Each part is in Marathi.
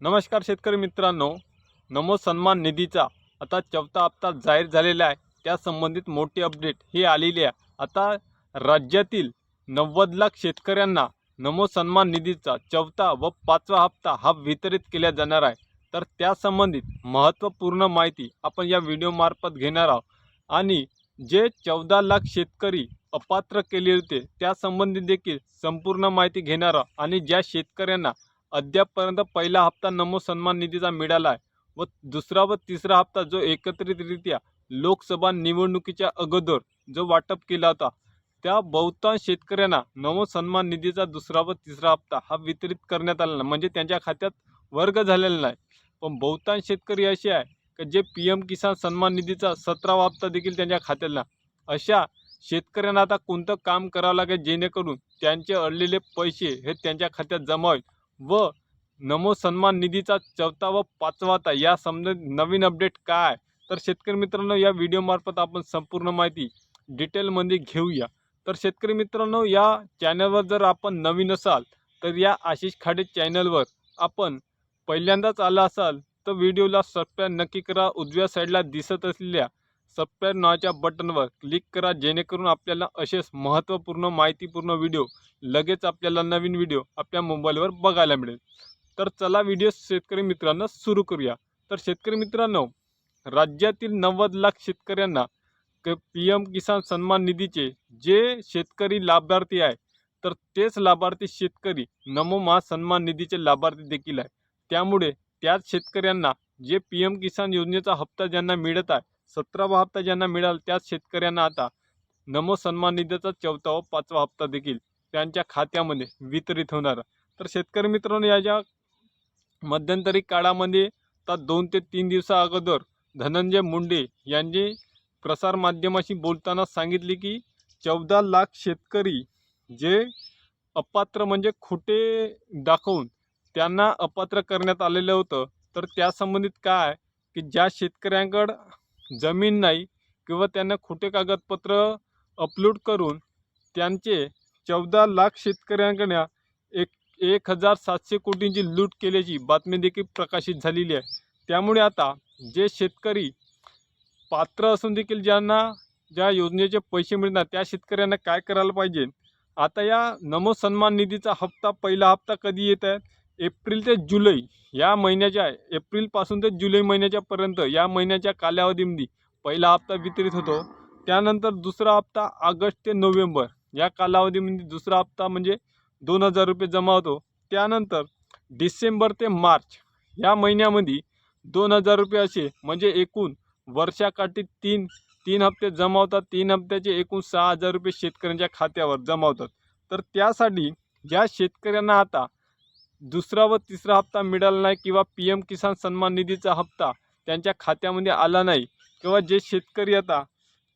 नमस्कार शेतकरी मित्रांनो. नमो सन्मान निधीचा आता चौथा हप्ता जाहीर झालेला आहे. त्या संबंधित मोठी अपडेट ही आलेली आहे. आता राज्यातील नव्वद लाख शेतकऱ्यांना नमो सन्मान निधीचा चौथा व पाचवा हप्ता हा वितरित केला जाणार आहे. तर त्या संबंधित महत्त्वपूर्ण माहिती आपण या व्हिडिओमार्फत घेणार आहोत. आणि जे चौदा लाख शेतकरी अपात्र केले होते त्यासंबंधी देखील संपूर्ण माहिती घेणार आहोत. आणि ज्या शेतकऱ्यांना अद्यापपर्यंत पहिला हप्ता नमो सन्मान निधीचा मिळाला आहे व दुसरा व तिसरा हप्ता जो एकत्रितरित्या लोकसभा निवडणुकीच्या अगोदर जो वाटप केला होता त्या बहुतांश शेतकऱ्यांना नमो सन्मान निधीचा दुसरा व तिसरा हप्ता हा वितरित करण्यात आला नाही. म्हणजे त्यांच्या खात्यात वर्ग झालेला नाही. पण बहुतांश शेतकरी असे आहे की जे पी एम किसान सन्मान निधीचा सतरावा हप्ता देखील त्यांच्या खात्यात नाही. अशा शेतकऱ्यांना आता कोणतं काम करावं लागेल जेणेकरून त्यांचे अडलेले पैसे हे त्यांच्या खात्यात जमा होईल? व नमो सन्मान निधीचा चौथा व पाचवा ता या संबंधित नवीन अपडेट काय? तर शेतकरी मित्रांनो या व्हिडिओमार्फत आपण संपूर्ण माहिती डिटेलमध्ये घेऊया. तर शेतकरी मित्रांनो या चॅनलवर जर आपण नवीन असाल तर या आशिष खाडे चॅनलवर आपण पहिल्यांदाच आला असाल तर व्हिडिओला सबस्क्राईब नक्की करा. उजव्या साईडला दिसत असलेल्या सबस्क्राईब नावाच्या बटनवर क्लिक करा जेणेकरून आपल्याला असेच महत्त्वपूर्ण माहितीपूर्ण व्हिडिओ लगेच आपल्याला नवीन व्हिडिओ आपल्या मोबाईलवर बघायला मिळेल. तर चला व्हिडिओ शेतकरी मित्रांनो सुरू करूया. तर शेतकरी मित्रांनो राज्यातील नव्वद लाख शेतकऱ्यांना पी एम किसान सन्मान निधीचे जे शेतकरी लाभार्थी आहे तर तेच लाभार्थी शेतकरी नमो महा सन्मान निधीचे लाभार्थी देखील आहे त्यामुळे त्याच शेतकऱ्यांना जे पी एम किसान योजनेचा हप्ता ज्यांना मिळत आहे सतरावा हप्ता ज्यांना मिळाला त्याच शेतकऱ्यांना आता नमो सन्मान निधीचा चौथा व पाचवा हप्ता देखील त्यांच्या खात्यामध्ये वितरित होणार. तर शेतकरी मित्रांनो याच्या मध्यंतरी काळामध्ये तर दोन ते तीन दिवसा अगोदर धनंजय मुंडे यांनी प्रसारमाध्यमाशी बोलताना सांगितले की चौदा लाख शेतकरी जे अपात्र म्हणजे खोटे दाखवून त्यांना अपात्र करण्यात आलेलं होतं. तर त्यासंबंधित काय की ज्या शेतकऱ्यांकडं जमीन नाही किंवा त्यांना खोटे कागदपत्र अपलोड करून त्यांचे चौदा लाख शेतकऱ्यांकडनं एक एक हजार सातशे कोटींची लूट केल्याची बातमी देखील प्रकाशित झालेली आहे. त्यामुळे आता जे शेतकरी पात्र असून देखील ज्यांना ज्या योजनेचे पैसे मिळणार त्या शेतकऱ्यांना काय करायला पाहिजे? आता या नमो सन्मान निधीचा हप्ता पहिला हप्ता कधी येत आहे? एप्रिल ते जुलै या महिन्याच्या एप्रिलपासून ते जुलै महिन्याच्या पर्यंत या महिन्याच्या कालावधीमध्ये पहिला हप्ता वितरित होतो. त्यानंतर दुसरा हप्ता ऑगस्ट ते नोव्हेंबर या कालावधीमध्ये दुसरा हप्ता म्हणजे दोन हजार रुपये जमा होतो. त्यानंतर डिसेंबर ते मार्च या महिन्यामध्ये दोन हजार रुपये असे म्हणजे एकूण वर्षाकाठी तीन तीन हप्ते जमा होतात. तीन हप्त्याचे एकूण सहा हजार रुपये शेतकऱ्यांच्या खात्यावर जमा होतात. तर त्यासाठी ज्या शेतकऱ्यांना आता दुसरा व तिसरा हप्ता मिळाला नाही किंवा पी एम किसान सन्मान निधीचा हप्ता त्यांच्या खात्यामध्ये आला नाही किंवा जे शेतकरी आता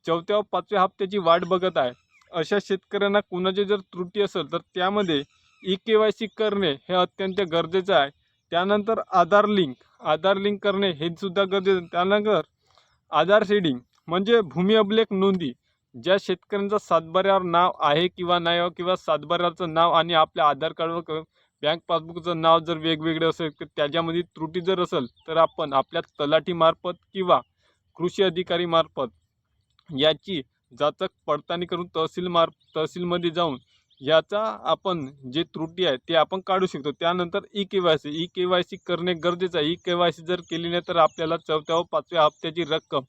चौथ्या व पाचव्या हप्त्याची वाट बघत आहे अशा शेतकऱ्यांना कुणाची जर त्रुटी असेल तर त्यामध्ये ई के वाय सी करणे हे अत्यंत गरजेचं आहे. त्यानंतर आधार लिंक आधार लिंक करणे हे सुद्धा गरजेचं त्यानंतर आधार शेडिंग म्हणजे भूमी अभिलेख नोंदी ज्या शेतकऱ्यांचं सातबाऱ्यावर नाव आहे किंवा नाही हो किंवा सातबाऱ्याचं नाव आणि आपल्या आधार कार्डवर बँक पासबुकचं नाव जर वेगवेगळे असेल तर त्याच्यामध्ये त्रुटी जर असेल तर आपण आपल्या तलाठीमार्फत किंवा कृषी अधिकारीमार्फत याची जाचक पडताळणी करून तहसील तहसीलमध्ये जाऊन याचा आपण जे त्रुटी आहे ते आपण काढू शकतो. त्यानंतर E K Y C E K Y C करणे गरजेचं आहे. ई के वाय सी जर केली नाही तर आपल्याला चौथ्या व पाचव्या हप्त्याची रक्कम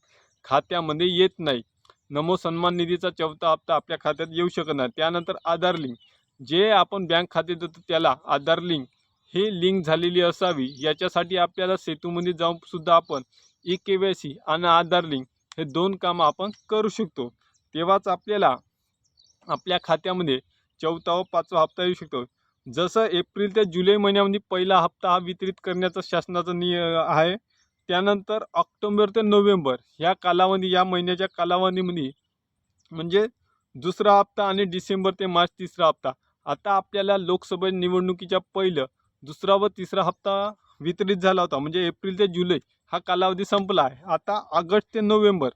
खात्यामध्ये येत नाही. नमो सन्मान निधीचा चौथा हप्ता आपल्या खात्यात येऊ शकत नाही. त्यानंतर आधार लिंक. जे आपण बँक खाते देतो त्याला आधार लिंक ही लिंक झालेली असावी. याच्यासाठी आपल्याला सेतूमध्ये जाऊन सुद्धा आपण ई के वाय सी आणि आधार लिंक हे दोन कामं आपण करू शकतो. तेव्हाच आपल्याला आपल्या खात्यामध्ये चौथा व पाचवा हप्ता येऊ शकतो. जसं एप्रिल ते जुलै महिन्यामध्ये पहिला हप्ता हा वितरित करण्याचा शासनाचा निय आहे. त्यानंतर ऑक्टोंबर ते नोव्हेंबर ह्या कालावधी या महिन्याच्या कालावधीमध्ये म्हणजे दुसरा हप्ता आणि डिसेंबर ते मार्च तिसरा हप्ता. आता आपल्याला लोकसभा निवडणुकीच्या पहिलं दुसरा व तिसरा हप्ता वितरित झाला होता म्हणजे एप्रिल ते जुलै हा कालावधी संपला आहे. आता ऑगस्ट ते नोव्हेंबर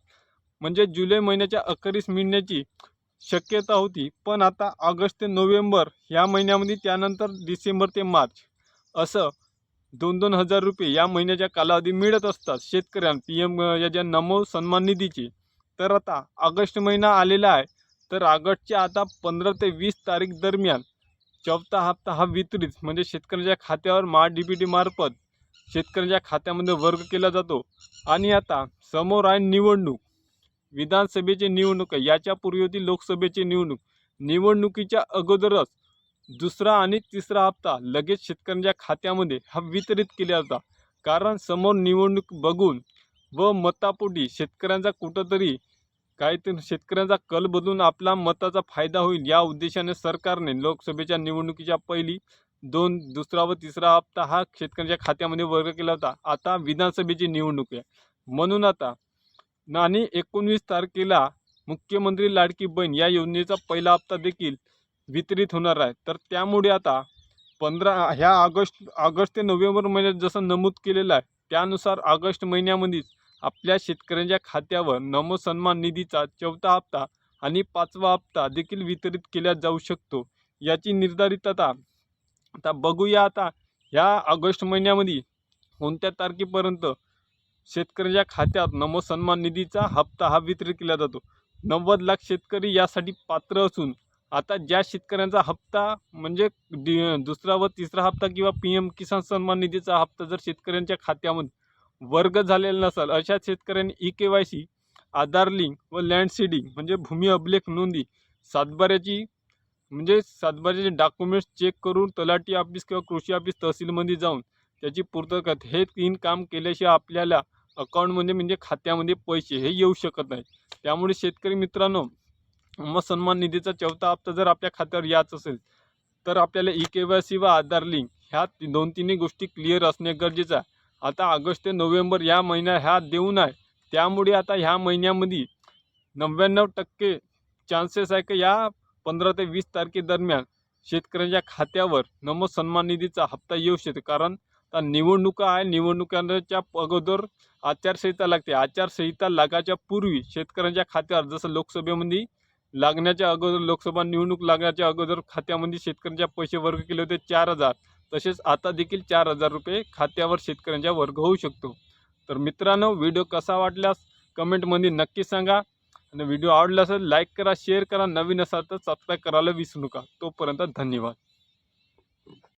म्हणजे जुलै महिन्याच्या अखेरीस मिळण्याची शक्यता होती पण आता ऑगस्ट ते नोव्हेंबर ह्या महिन्यामध्ये त्यानंतर डिसेंबर ते मार्च असं दोन दोन हजार रुपये या महिन्याच्या कालावधी मिळत असतात शेतकऱ्यांना. पी एम या ज्या नमो सन्मान निधीचे तर आता ऑगस्ट महिना आलेला आहे. तर ऑगस्टच्या आता पंधरा ते वीस तारीख दरम्यान चौथा हप्ता हा वितरित म्हणजे शेतकऱ्याच्या खात्यावर महा डी बी टी मार्फत शेतकऱ्याच्या खात्यामध्ये वर्ग केला जातो. आणि आता समोर आहे निवडणूक. विधानसभेची निवडणूक आहे. याच्यापूर्वी होती लोकसभेची निवडणूक. निवडणुकीच्या अगोदरच दुसरा आणि तिसरा हप्ता लगेच शेतकऱ्यांच्या खात्यामध्ये हा वितरित केला जाता कारण समोर निवडणूक बघून व मतापोटी शेतकऱ्यांचा कुठंतरी काहीतरी शेतकऱ्यांचा कल बदलून आपला मताचा फायदा होईल या उद्देशाने सरकारने लोकसभेच्या निवडणुकीच्या पहिली दोन दुसरा व तिसरा हप्ता हा शेतकऱ्यांच्या खात्यामध्ये वर्ग केला होता. आता विधानसभेची निवडणूक आहे. म्हणून आता आणि एकोणवीस तारखेला मुख्यमंत्री लाडकी बहीण या योजनेचा पहिला हप्ता देखील वितरित होणार आहे. तर त्यामुळे आता पंधरा ह्या ऑगस्ट ऑगस्ट ते नोव्हेंबर महिन्यात जसं नमूद केलेलं आहे त्यानुसार ऑगस्ट महिन्यामध्येच आपल्या शेतकऱ्यांच्या खात्यावर नमो सन्मान निधीचा चौथा हप्ता आणि पाचवा हप्ता देखील वितरित केला जाऊ शकतो. याची निर्धारित आता आता बघूया आता. ह्या ऑगस्ट महिन्यामध्ये कोणत्या तारखेपर्यंत शेतकऱ्याच्या खात्यात नमो सन्मान निधीचा हप्ता हा वितरित केला जातो? नव्वद लाख शेतकरी यासाठी पात्र असून आता ज्या शेतकऱ्यांचा हप्ता म्हणजे दुसरा व तिसरा हप्ता किंवा पी एम किसान सन्मान निधीचा हप्ता जर शेतकऱ्यांच्या खात्यामध्ये वर्ग झालेला नसेल अशा शेतकऱ्यांनी E K Y C Aadhaar link व लँड सीडिंग म्हणजे भूमी अभिलेख नोंदी सातबाऱ्याची म्हणजे सातबाऱ्याचे डॉक्युमेंट्स चेक करून तलाठी ऑफिस किंवा कृषी ऑफिस तहसीलमध्ये जाऊन त्याची पूर्तता हे तीन काम केल्याशिवाय आपल्याला अकाउंटमध्ये म्हणजे खात्यामध्ये पैसे हे येऊ शकत नाही त्यामुळे शेतकरी मित्रांनो मग सन्मान निधीचा चौथा हप्ता जर आपल्या खात्यावर याच असेल तर आपल्याला ई के वाय सी व आधार लिंक ह्या दोन तिन्ही गोष्टी क्लिअर असणे गरजेचं आहे. आता ऑगस्ट ते नोव्हेंबर या महिन्या ह्या देऊन आहे. त्यामुळे आता ह्या महिन्यामध्ये नव्याण्णव टक्के चान्सेस आहे की या पंधरा ते वीस तारखेदरम्यान शेतकऱ्यांच्या खात्यावर नमो सन्मान निधीचा हप्ता येऊ शकतो कारण आता निवडणुका आहे निवडणुकांच्या अगोदर आचारसंहिता लागते. आचारसंहिता लागायच्या पूर्वी शेतकऱ्यांच्या खात्यावर जसं लोकसभेमध्ये लागण्याच्या अगोदर लोकसभा निवडणूक लागण्याच्या अगोदर खात्यामध्ये शेतकऱ्यांच्या पैसे वर्ग केले होते चार हजार. तसेच आता देखील चार हजार रुपये खात्यावर शेतकऱ्यांच्या वर्ग होऊ शकतो. तर मित्रांनो व्हिडिओ कसा वाटल्यास कमेंटमध्ये नक्की सांगा. आणि व्हिडिओ आवडला असेल लाईक करा शेअर करा. नवीन असाल तर सबस्क्राईब करायला विसरू नका. तोपर्यंत धन्यवाद.